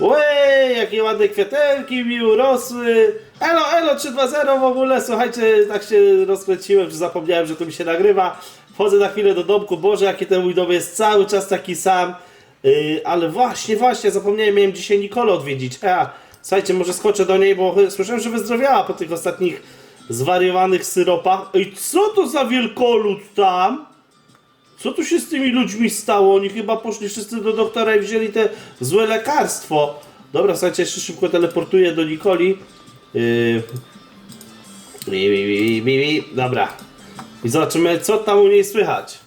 Łej, jakie ładne kwiatełki mi urosły. Elo, elo 320 w ogóle, słuchajcie, tak się rozkręciłem, że zapomniałem, że to mi się nagrywa. Wchodzę na chwilę do domku, Boże, jaki ten mój dom jest cały czas taki sam. Yy, ale właśnie, właśnie, zapomniałem, miałem dzisiaj Nikolę odwiedzić. A, słuchajcie, może skoczę do niej, bo słyszałem, że wyzdrowiała po tych ostatnich zwariowanych syropach. Ej, co to za wielkolud tam? Co tu się z tymi ludźmi stało? Oni chyba poszli wszyscy do doktora i wzięli te złe lekarstwo. Dobra, słuchajcie, jeszcze szybko teleportuję do Nikoli. Yy... Bi, bi, bi, bi. Dobra. I zobaczymy, co tam u niej słychać.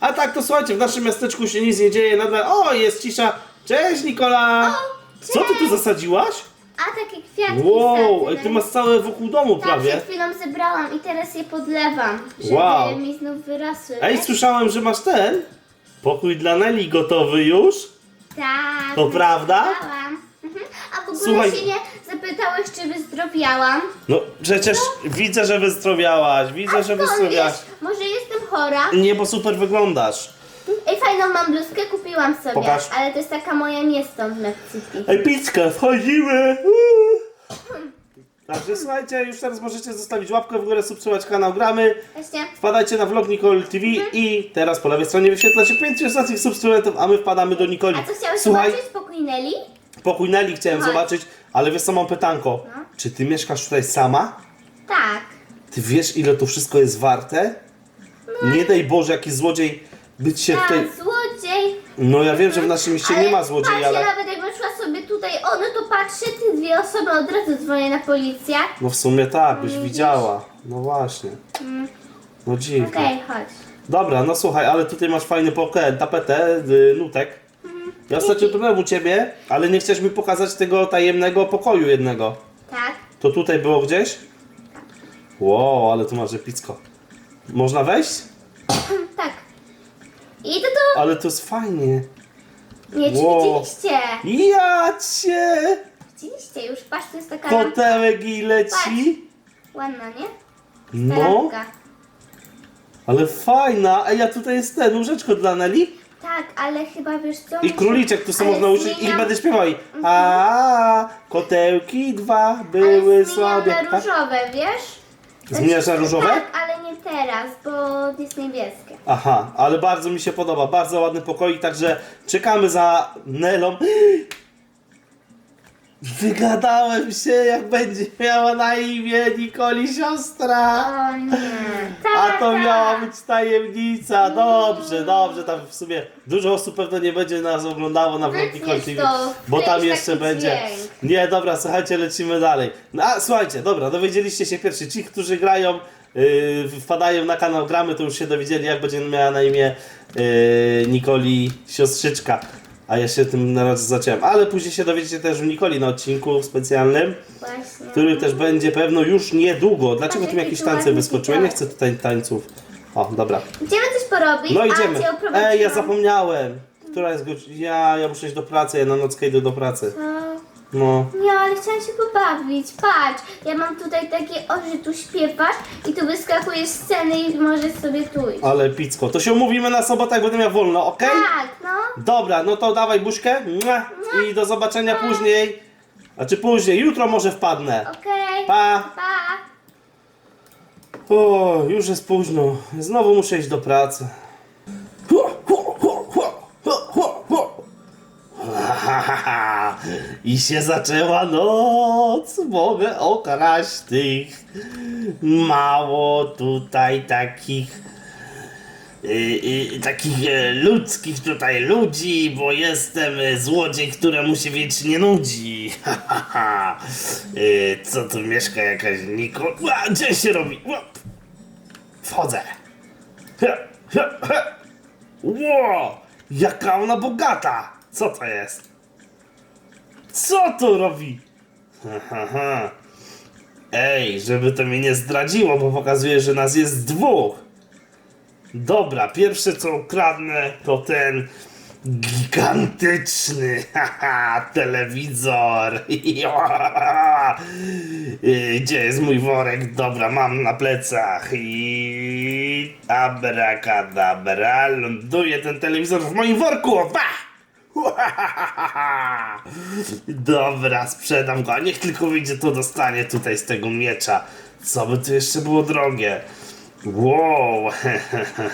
A tak, to słuchajcie, w naszym miasteczku się nic nie dzieje nadal. O, jest cisza. Cześć, Nikola! Co ty tu zasadziłaś? A takie kwiatki Wow, ej, na ty masz całe wokół domu Tak, prawie. przed chwilą zebrałam i teraz je podlewam, żeby Wow. mi znów wyrosły. Ej, wiesz? słyszałem, że masz ten pokój dla Neli gotowy już. Tak. To prawda? zebrałam. Mhm. A w ogóle Słuchaj. się nie zapytałeś, czy wyzdrowiałam. No przecież widzę, że wyzdrowiałaś, widzę, że skąd wyzdrowiałaś. wiesz? Może jestem chora? Nie, bo super wyglądasz. Fajną mam bluzkę, kupiłam sobie. Pokaż. Ale to jest taka moja nie stąd w Mexico. Ej, pizka, wchodzimy! Uuu. Także słuchajcie, już teraz możecie zostawić łapkę w górę, subskrybować kanał Gramy. Właśnie. Wpadajcie na vlog Nicole TV i teraz po lewej stronie wyświetla się 5 ostatnich subskrybentów, a my wpadamy do Nikoli. A co chciałeś Słuchaj, zobaczyć? Pokój Nelly? pokój Nelly chciałem Chodź. zobaczyć, ale wiesz co, mam pytanko. No. Czy ty mieszkasz tutaj sama? Tak. Ty wiesz, ile to wszystko jest warte? Nie daj Boże, jakiś złodziej być się Tak, tutaj... złodziej. No ja wiem, że w naszym mieście nie ma złodziei, patrz, ale... ja nawet jakbym szła sobie tutaj, o no to patrzę, ty dwie osoby, od razu dzwonię na policję. No w sumie tak, byś widziała. No właśnie. No dziwne. Okej, chodź. Dobra, no słuchaj, ale tutaj masz fajny pokój, tapetę, y, nutek. Ja ostatnio byłem u ciebie, ale nie chcesz mi pokazać tego tajemnego pokoju jednego. Tak. To tutaj było gdzieś? Wow, ale tu masz epicko. Można wejść? tak. I to to, Ale to jest fajnie. nie, czy Wow. widzieliście? Ja cię! Widzieliście już, patrz, to jest taka Kotełek i leci. ładna, nie? No, ale fajna. Ej, a tutaj jest ten, łóżeczko dla Nelly. Tak, ale chyba wiesz co? I muszę- króliczek, tu są ale można uczyć i zmieniam- będę śpiewał. i A, kotełki dwa były zmieniam słabe. na Tak? różowe, wiesz? Zmieniasz na różowe? Tak, ale nie teraz, bo jest niebieskie. Aha, ale bardzo mi się podoba, bardzo ładny pokoik, także czekamy za Nelą. Wygadałem się, jak będzie miała na imię Nikoli siostra. O nie. A to miała być tajemnica. Dobrze, dobrze. Tam w sumie dużo osób pewno nie będzie nas oglądało na vlog Wytniesz to, bo tam wkleisz jeszcze taki będzie. dźwięk. Nie, dobra, słuchajcie, lecimy dalej. No, a słuchajcie, dobra, dowiedzieliście się pierwsi. Ci, którzy grają, yy, wpadają na kanał Gramy, to już się dowiedzieli, jak będzie miała na imię yy, Nikoli siostrzyczka. A ja się tym na razie zacząłem. Ale później się dowiecie też u Nikoli na odcinku specjalnym Właśnie. który też będzie pewno już niedługo. Dlaczego tu jakieś tańce wyskoczyły? Nie chcę tutaj tańców. O, dobra. Idziemy coś porobić, No a idziemy. cię oprowadziłam. Ej, ja zapomniałem. Która jest godzina? Ja, ja muszę iść do pracy, ja na nockę idę do pracy. No. Nie, ale chciałam się pobawić. Patrz, ja mam tutaj takie, o, że tu śpiewasz i tu wyskakujesz z sceny i możesz sobie tu iść. Ale picko. To się umówimy na sobotę, jak będę miał wolno, okej? Tak. Dobra, no to dawaj buźkę. Mua. I do zobaczenia później. Znaczy później, jutro może wpadnę. Okej. Pa! Pa. O, już jest późno. Znowu muszę iść do pracy. I się zaczęła noc. Mogę okraść tych. Mało tutaj takich. Y, y, takich e, ludzkich tutaj ludzi, bo jestem e, złodziej, któremu się wiecznie nudzi. Y, Co tu mieszka jakaś Nikol? Ła, Gdzie się robi? Wchodzę. Ło, jaka ona bogata! Co to jest? Co tu robi? Ha, ha, ha. Ej, żeby to mnie nie zdradziło, bo pokazuje, że nas jest dwóch. Dobra, pierwsze co ukradnę to ten gigantyczny telewizor. Y, Gdzie jest mój worek? Dobra, mam na plecach i abracadabra, ląduje ten telewizor w moim worku. Ba! Dobra, sprzedam go, a niech tylko wyjdzie, to dostanie tutaj z tego miecza. Co by tu jeszcze było drogie? Wow,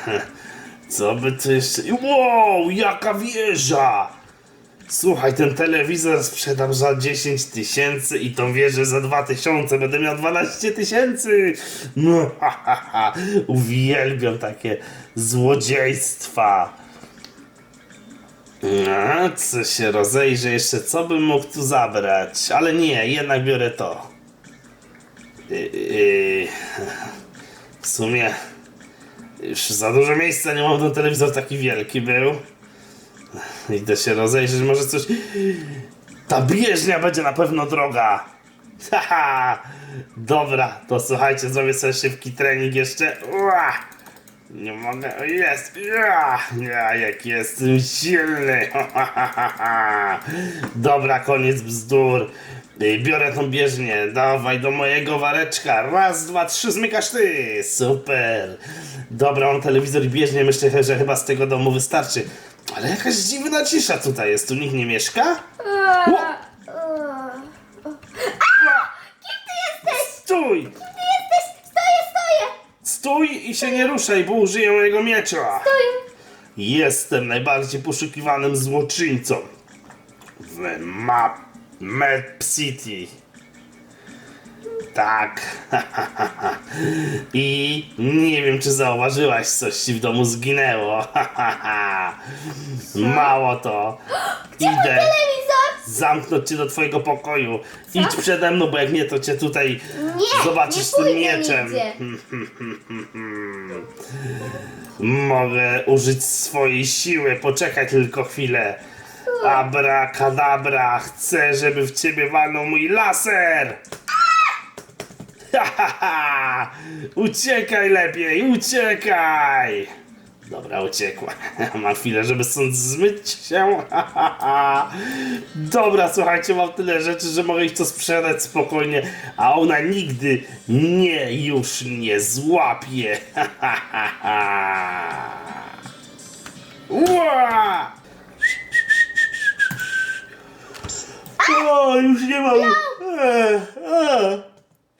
co by tu jeszcze... Wow, jaka wieża! Słuchaj, ten telewizor sprzedam za 10 tysięcy i tą wieżę za 2 tysiące. Będę miał 12 tysięcy. No, ha, ha, ha. Uwielbiam takie złodziejstwa. A, co się rozejrzę jeszcze, co bym mógł tu zabrać? Ale nie, jednak biorę to. Yy, yy, w sumie już za dużo miejsca nie mam, ten telewizor taki wielki był. Idę się rozejrzeć, może coś... Ta bieżnia będzie na pewno droga. Haha! Dobra, to słuchajcie, zrobię sobie szybki trening jeszcze. Ua! Nie mogę, jest! Ja, jak jestem silny! Dobra, koniec bzdur. Ej, Biorę tą bieżnię, dawaj do mojego wareczka. Raz, dwa, trzy, zmykasz ty! Super! Dobra, mam telewizor i bieżnię, myślę, że chyba z tego domu wystarczy. Ale jakaś dziwna cisza tutaj jest, tu nikt nie mieszka? A, Ło! a, a, Kim ty jesteś? Stój! Kim ty jesteś? Stoję, stoję! Stój i się nie ruszaj, bo użyję mojego miecza! Stoję. Jestem najbardziej poszukiwanym złoczyńcą w Map Map City. Tak. I nie wiem, czy zauważyłaś, coś ci w domu zginęło. Mało to. Idę Telewizor? zamknąć cię do twojego pokoju. Idź przede mną, bo jak nie, to cię tutaj Nie, zobaczysz nie tym pójdę mieczem. nigdzie. Mogę użyć swojej siły, poczekaj tylko chwilę. Abrakadabra, chcę, żeby w ciebie walnął mój laser! Ha, ha, ha. Uciekaj lepiej, uciekaj! Dobra, uciekła. Mam chwilę, żeby stąd zmyć się. Ha, ha, ha. Dobra, słuchajcie, mam tyle rzeczy, że mogę ich to sprzedać spokojnie, a ona nigdy mnie już nie złapie. Ha, ha, ha, ha. Ua! O, już nie mam. E, e.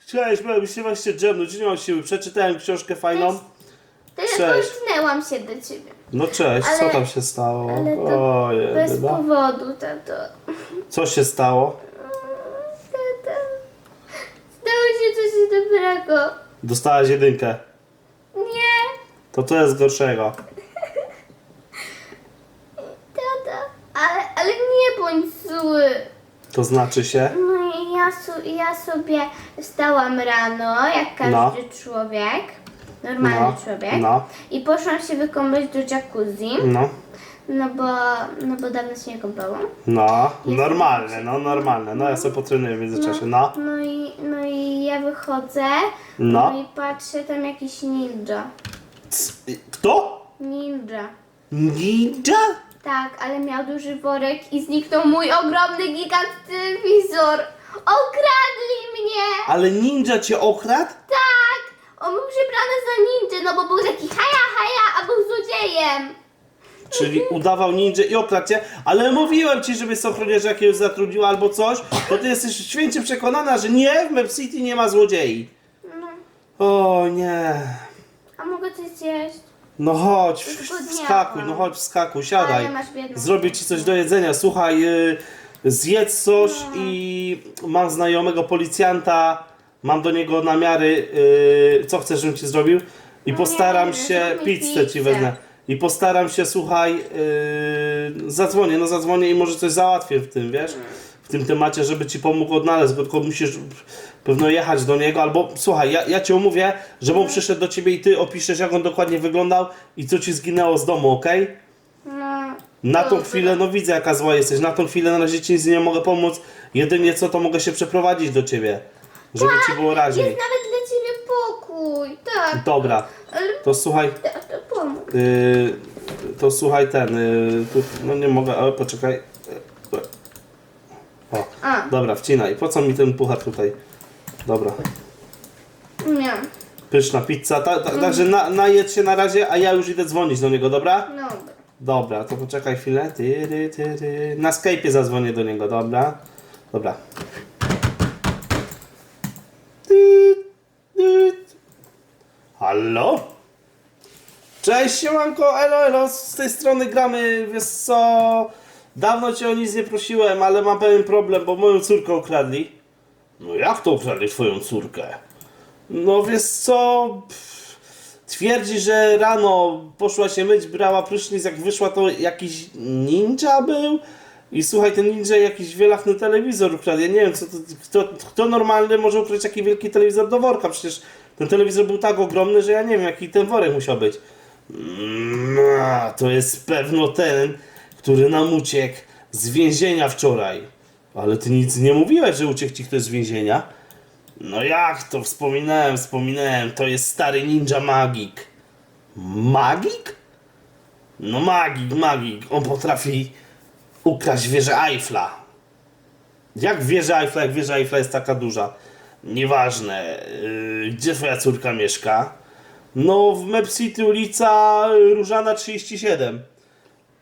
Cześć, miałem się właśnie drzemnąć, nie mam siły. Przeczytałem książkę fajną. Teleportnęłam się do ciebie. No cześć, co Ale- tam się stało? Ale to bez powodu, tato. Co się stało? Tata. Stało się coś dobrego. Dostałaś jedynkę. Nie, To to jest gorszego. tata. Ale, ale nie bądź zły. To znaczy się. No i ja, su- ja sobie wstałam rano, jak każdy No. człowiek. Normalny No, człowiek. no. I poszłam się wykąpać do jacuzzi. No, No bo, no bo dawno się nie kąpałam. no, normalne, no normalne. No ja sobie potrenuję w międzyczasie. No, No i, no i ja wychodzę. No. i patrzę tam jakiś ninja. C- Kto? Ninja. Ninja? Tak, ale miał duży worek i zniknął mój ogromny gigant telewizor. Okradli mnie! Ale ninja cię okradł? Tak! On był przebrany za ninja, no bo był taki haja haja, a był złodziejem. Czyli udawał ninja i okradł cię, ale mówiłem ci, żebyś ochroniarza jakiegoś zatrudniła albo coś, bo ty jesteś święcie przekonana, że nie, w Map City nie ma złodziei. No, O nie. a mogę coś zjeść? No chodź, wskakuj, no chodź, wskakuj, siadaj. Ale masz biedną. Zrobię ci coś do jedzenia. Słuchaj, y, zjedz coś No. i mam znajomego policjanta, mam do niego namiary, y, co chcesz, żebym ci zrobił? I No postaram nie się, zrób mi pizzę ci pizzę. wezmę. I postaram się, słuchaj, yy, zadzwonię, no zadzwonię i może coś załatwię w tym, wiesz? W tym temacie, żeby ci pomógł odnaleźć, go, tylko musisz pewno jechać do niego, albo słuchaj, ja, ja cię umówię, żeby on przyszedł do ciebie i ty opiszesz, jak on dokładnie wyglądał i co ci zginęło z domu, okej? No. Na tą chwilę, no widzę jaka zła jesteś, na tą chwilę na razie ci nic nie mogę pomóc, jedynie co, to mogę się przeprowadzić do ciebie, żeby ci było raźniej. Jest nawet dla ciebie pokój. Tak, Dobra, ale to słuchaj, to, to pomóż. Yy, to słuchaj ten, yy, tu, no nie mogę, ale poczekaj. Dobra, wcinaj. Po co mi ten puchar tutaj? Dobra, Nie. pyszna pizza. Ta, ta, Także na, najedz się na razie, a ja już idę dzwonić do niego, dobra? Dobra. Dobra, to poczekaj chwilę. Tyry, tyry. Na Skype'ie zadzwonię do niego, dobra? Dobra. Ty, ty. Halo? Cześć, siemanko, elo, elo, z tej strony gramy, wiesz co? Dawno cię o nic nie prosiłem, ale mam pewien problem, bo moją córkę okradli. No jak to okradli twoją córkę? No wiesz co? Twierdzi, że rano poszła się myć, brała prysznic, jak wyszła to jakiś ninja był. I słuchaj, ten ninja jakiś wielachny telewizor ukradł. Ja nie wiem, co to, kto, kto normalny może ukraść taki wielki telewizor do worka. Przecież ten telewizor był tak ogromny, że ja nie wiem, jaki ten worek musiał być. Mm, to jest pewno ten, który nam uciekł z więzienia wczoraj. Ale ty nic nie mówiłeś, że uciekł ci ktoś z więzienia. No jak to? Wspominałem, wspominałem. To jest stary ninja magik. Magik? No magik, magik. On potrafi ukraść wieżę Eiffla. Jak wieża Eiffla, jak wieża Eiffla jest taka duża? Nieważne. Yy, gdzie twoja córka mieszka? No w Map City ulica Różana 37.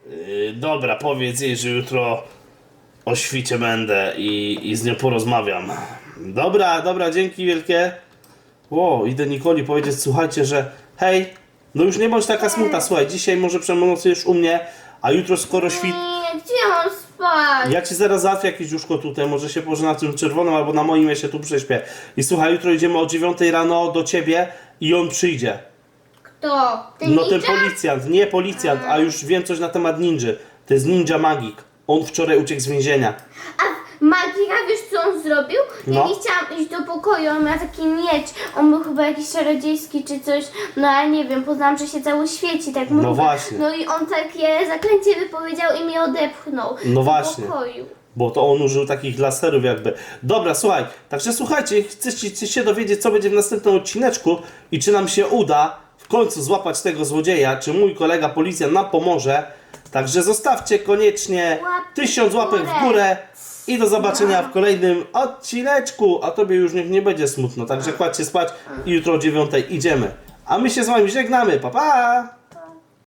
Yy, dobra, powiedz jej, że jutro o świcie będę i, i z nią porozmawiam. Dobra, dobra, dzięki wielkie. Ło, idę Nikoli powiedzieć, słuchajcie, że hej, no już nie bądź taka smutna, słuchaj, dzisiaj może przemonocujesz u mnie, a jutro skoro świt... Nie, gdzie mam spać? Ja ci zaraz załatwię jakieś łóżko tutaj, może się położę na tym czerwonym albo na moim, ja się tu prześpię. I słuchaj, jutro idziemy o 9 rano do ciebie i on przyjdzie. Ten No ten ninja? policjant, nie policjant, a już wiem coś na temat ninży. To jest ninja magik. On wczoraj uciekł z więzienia. A Magia, wiesz co on zrobił? No. Ja nie chciałam iść do pokoju, on miał taki miecz, on był chyba jakiś czarodziejski czy coś, no ja nie wiem, poznałam, że się cało świeci, tak mówię. właśnie. No i on takie zaklęcie wypowiedział i mnie odepchnął No do właśnie. pokoju. Bo to on użył takich laserów jakby. Dobra, słuchaj, także słuchajcie, chcecie chcecie się dowiedzieć, co będzie w następnym odcineczku i czy nam się uda w końcu złapać tego złodzieja, czy mój kolega policjant nam pomoże. Także zostawcie koniecznie tysiąc łapek w górę i do zobaczenia w kolejnym odcineczku. A tobie już niech nie będzie smutno, także kładźcie spać i jutro o dziewiątej idziemy. A my się z wami żegnamy, pa pa!